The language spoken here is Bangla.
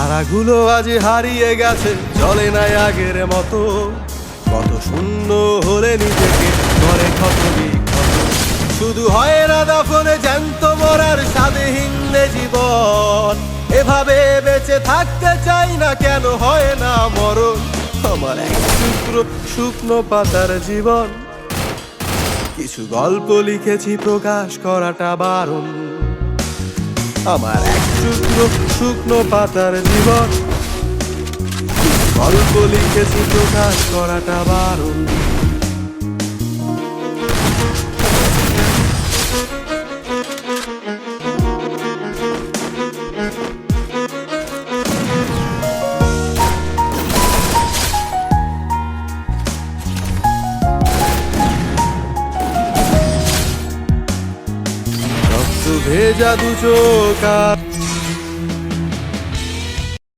তারাগুলো আজ হারিয়ে গেছে চলে নাই আগের মতো। কত শূন্য হলে নিজেকে করে ক্ষত বিক্ষত। শুধু হয় না দাফনে জ্যান্ত মরার স্বাদেহীন জীবন। এভাবে বেঁচে থাকতে চাই না কেন হয় না মরণ। আমার এক টুকরো শুকনো পাতার জীবন। কিছু গল্প লিখেছি প্রকাশ করাটা বারণ। আমার এক শুকনো শুকনো পাতার জীবন গল্প লিখেছি প্রকাশ করাটা বারণ। ভেজা দু চোখ